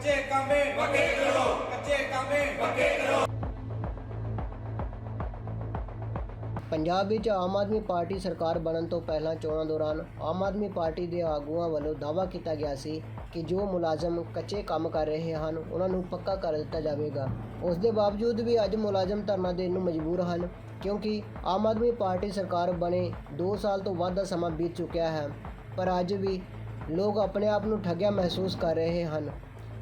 ਕਾਮੇ ਪੱਕੇ ਕਰੋ। ਕੱਚੇ ਕਾਮੇ ਪੱਕੇ ਕਰੋ। ਪੰਜਾਬ ਵਿੱਚ ਆਮ ਆਦਮੀ ਪਾਰਟੀ ਸਰਕਾਰ ਬਣਨ ਤੋਂ ਪਹਿਲਾਂ ਚੋਣਾਂ ਦੌਰਾਨ ਆਮ ਆਦਮੀ ਪਾਰਟੀ ਦੇ ਆਗੂਆਂ ਵੱਲੋਂ ਦਾਅਵਾ ਕੀਤਾ ਗਿਆ ਸੀ ਕਿ ਜੋ ਮੁਲਾਜ਼ਮ ਕੱਚੇ ਕੰਮ ਕਰ ਰਹੇ ਹਨ, ਉਹਨਾਂ ਨੂੰ ਪੱਕਾ ਕਰ ਦਿੱਤਾ ਜਾਵੇਗਾ। ਉਸ ਦੇ ਬਾਵਜੂਦ ਵੀ ਅੱਜ ਮੁਲਾਜ਼ਮ ਧਰਨਾ ਦੇਣ ਨੂੰ ਮਜਬੂਰ ਹਨ, ਕਿਉਂਕਿ ਆਮ ਆਦਮੀ ਪਾਰਟੀ ਸਰਕਾਰ ਬਣੇ 2 ਸਾਲ ਤੋਂ ਵੱਧ ਦਾ ਸਮਾਂ ਬੀਤ ਚੁੱਕਿਆ ਹੈ। ਪਰ ਅੱਜ ਵੀ ਲੋਕ ਆਪਣੇ ਆਪ ਨੂੰ ਠੱਗਿਆ ਮਹਿਸੂਸ ਕਰ ਰਹੇ ਹਨ।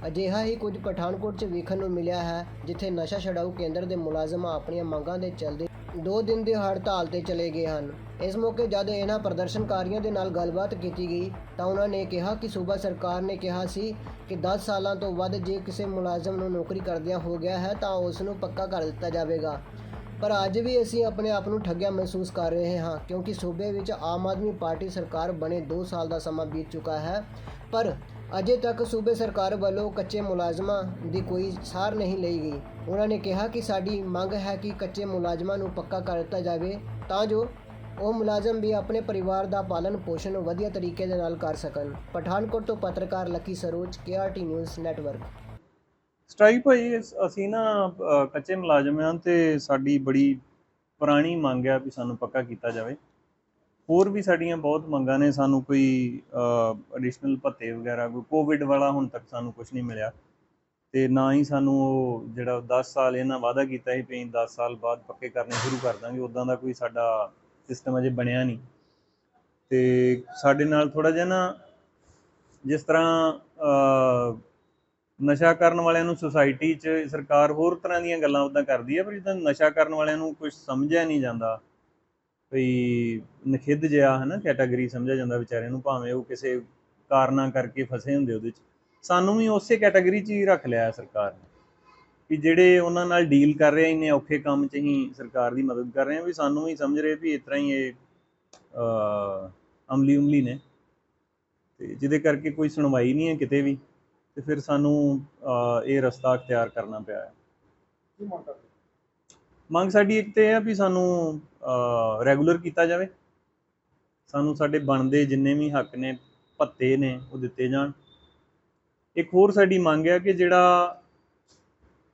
ਅਜਿਹਾ ਹੀ ਕੁਝ ਪਠਾਨਕੋਟ 'ਚ ਵੇਖਣ ਨੂੰ ਮਿਲਿਆ ਹੈ, ਜਿੱਥੇ ਨਸ਼ਾ ਛਡਾਊ ਕੇਂਦਰ ਦੇ ਮੁਲਾਜ਼ਮ ਆਪਣੀਆਂ ਮੰਗਾਂ ਦੇ ਚੱਲਦੇ ਦੋ ਦਿਨ ਦੀ ਹੜਤਾਲ ਤੇ ਚਲੇ ਗਏ ਹਨ। ਇਸ ਮੌਕੇ ਜਦ ਇਹਨਾਂ ਪ੍ਰਦਰਸ਼ਨਕਾਰੀਆਂ ਦੇ ਨਾਲ ਗੱਲਬਾਤ ਕੀਤੀ ਗਈ, ਤਾਂ ਉਹਨਾਂ ਨੇ ਕਿਹਾ ਕਿ ਸੂਬਾ ਸਰਕਾਰ ਨੇ ਕਿਹਾ ਸੀ ਕਿ 10 ਸਾਲਾਂ ਤੋਂ ਵੱਧ ਜੇ ਕਿਸੇ ਮੁਲਾਜ਼ਮ ਨੂੰ ਨੌਕਰੀ ਕਰਦਿਆਂ ਹੋ ਗਿਆ ਹੈ, ਤਾਂ ਉਸ ਨੂੰ ਪੱਕਾ ਕਰ ਦਿੱਤਾ ਜਾਵੇਗਾ। ਪਰ ਅੱਜ ਵੀ ਅਸੀਂ ਆਪਣੇ ਆਪ ਨੂੰ ਠੱਗਿਆ ਮਹਿਸੂਸ ਕਰ ਰਹੇ ਹਾਂ, ਕਿਉਂਕਿ ਸੂਬੇ ਵਿੱਚ ਆਮ ਆਦਮੀ ਪਾਰਟੀ ਸਰਕਾਰ ਬਣੇ 2 ਸਾਲ ਦਾ ਸਮਾਂ ਬੀਤ ਚੁੱਕਾ ਹੈ। ਪਰ ਅਜੇ ਤੱਕ ਸੂਬੇ ਸਰਕਾਰ ਵੱਲੋਂ ਕੱਚੇ ਮੁਲਾਜ਼ਮਾਂ ਦੀ ਕੋਈ ਸਾਰ ਨਹੀਂ ਲਈ ਗਈ। ਉਹਨਾਂ ਨੇ ਕਿਹਾ ਕਿ ਸਾਡੀ ਮੰਗ ਹੈ ਕਿ ਕੱਚੇ ਮੁਲਾਜ਼ਮਾਂ ਨੂੰ ਪੱਕਾ ਕਰ ਦਿੱਤਾ ਜਾਵੇ ਤਾਂ ਜੋ ਉਹ ਮੁਲਾਜ਼ਮ ਵੀ ਆਪਣੇ ਪਰਿਵਾਰ ਦਾ ਪਾਲਣ ਪੋਸ਼ਣ ਵਧੀਆ ਤਰੀਕੇ ਦੇ ਨਾਲ ਕਰ ਸਕਣ। ਪਠਾਨਕੋਟ ਤੋਂ ਪੱਤਰਕਾਰ Lucky Saroj KRT news network. Strike ਭਾਈ ਇਸ- ਅਸੀਂ ਨਾ ਅ, ਕੱਚੇ ਮੁਲਾਜ਼ਮ ਹਾਂ ਤੇ ਸਾਡੀ ਬੜੀ ਪੁਰਾਣੀ ਮੰਗ ਹੈ ਵੀ ਸਾਨੂੰ ਪੱਕਾ ਕੀਤਾ ਜਾਵੇ। ਹੋਰ ਵੀ ਸਾਡੀਆਂ ਬਹੁਤ ਮੰਗਾਂ ਨੇ, ਸਾਨੂੰ ਕੋਈ ਐਡੀਸ਼ਨਲ ਭੱਤੇ ਵਗੈਰਾ, ਕੋਈ ਕੋਵਿਡ ਵਾਲਾ ਹੁਣ ਤੱਕ ਸਾਨੂੰ ਕੁਝ ਨਹੀਂ ਮਿਲਿਆ। ਤੇ ਨਾ ਹੀ ਸਾਨੂੰ ਉਹ ਜਿਹੜਾ 10 ਸਾਲ ਇਹਨਾਂ ਵਾਅਦਾ ਕੀਤਾ ਸੀ ਵੀ 10 ਸਾਲ ਬਾਅਦ ਪੱਕੇ ਕਰਨੇ ਸ਼ੁਰੂ ਕਰ ਦਾਂਗੇ ਉਦਾਂ ਦਾ ਕੋਈ ਸਾਡਾ ਸਿਸਟਮ ਅਜੇ ਬਣਿਆ ਨਹੀਂ। ਤੇ ਸਾਡੇ ਨਾਲ ਥੋੜਾ ਜਿਹਾ ਨਾ ਜਿਸ ਤਰ੍ਹਾਂ ਨਸ਼ਾ ਕਰਨ ਵਾਲਿਆਂ ਨੂੰ ਸੁਸਾਇਟੀ 'ਚ ਸਰਕਾਰ ਹੋਰ ਤਰ੍ਹਾਂ ਦੀਆਂ ਗੱਲਾਂ ਉਦਾਂ ਕਰਦੀ ਹੈ ਪਰ ਜਿੱਦਾਂ ਨਸ਼ਾ ਕਰਨ ਵਾਲਿਆਂ ਨੂੰ ਕੁਝ ਸਮਝਿਆ ਨਹੀਂ ਜਾਂਦਾ ਵੀ ਨਖਿੱਧ ਜਿਹਾ ਹੈ ਕੈਟਾਗਰੀ ਸਮਝਿਆ ਜਾਂਦਾ ਵਿਚਾਰਿਆਂ ਨੂੰ, ਭਾਵੇਂ ਉਹ ਕਿਸੇ ਕਾਰਨਾਂ ਕਰਕੇ ਫਸੇ ਹੁੰਦੇ ਉਹਦੇ 'ਚ। ਸਾਨੂੰ ਵੀ ਉਸੇ ਕੈਟਾਗਰੀ 'ਚ ਹੀ ਰੱਖ ਲਿਆ ਸਰਕਾਰ ਨੇ। ਵੀ ਜਿਹੜੇ ਉਹਨਾਂ ਨਾਲ ਡੀਲ ਕਰ ਰਹੇ ਇੰਨੇ ਔਖੇ ਕੰਮ 'ਚ ਹੀ ਸਰਕਾਰ ਦੀ ਮਦਦ ਕਰ ਰਹੇ ਆ, ਵੀ ਸਾਨੂੰ ਵੀ ਸਮਝ ਰਹੇ ਵੀ ਇਸ ਤਰ੍ਹਾਂ ਹੀ ਇਹ ਅਮਲੀ ਉਮਲੀ ਨੇ। ਤੇ ਜਿਹਦੇ ਕਰਕੇ ਕੋਈ ਸੁਣਵਾਈ ਨਹੀਂ ਹੈ ਕਿਤੇ ਵੀ, ਤੇ ਫਿਰ ਸਾਨੂੰ ਇਹ ਰਸਤਾ ਅਖਤਿਆਰ ਕਰਨਾ ਪਿਆ ਹੈ? ਮੰਗ ਸਾਡੀ ਇੱਕ ਤੇ ਇਹ ਆ ਵੀ ਸਾਨੂੰ ਰੈਗੂਲਰ ਕੀਤਾ ਜਾਵੇ। ਸਾਨੂੰ ਸਾਡੇ ਬਣਦੇ ਜਿੰਨੇ ਵੀ ਹੱਕ ਨੇ, ਭੱਤੇ ਨੇ, ਉਹ ਦਿੱਤੇ ਜਾਣ। ਇੱਕ ਹੋਰ ਸਾਡੀ ਮੰਗ ਹੈ ਕਿ ਜਿਹੜਾ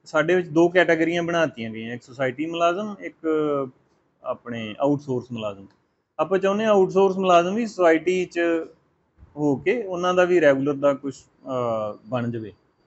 ਸਾਡੇ ਵਿੱਚ ਦੋ ਕੈਟਾਗਰੀਆਂ ਬਣਾਤੀਆਂ ਗਈਆਂ। ਇੱਕ ਸੁਸਾਇਟੀ ਮੁਲਾਜ਼ਮ, ਇੱਕ ਆਪਣੇ ਆਊਟਸੋਰਸ ਮੁਲਾਜ਼ਮ। ਆਪਾਂ ਚਾਹੁੰਦੇ ਹਾਂ ਆਊਟਸੋਰਸ ਮੁਲਾਜ਼ਮ ਵੀ ਸੁਸਾਇਟੀ 'ਚ ਹੋ ਕੇ ਉਹਨਾਂ ਦਾ ਵੀ ਰੈਗੂਲਰ ਦਾ ਕੁਝ ਬਣ ਜਾਵੇ।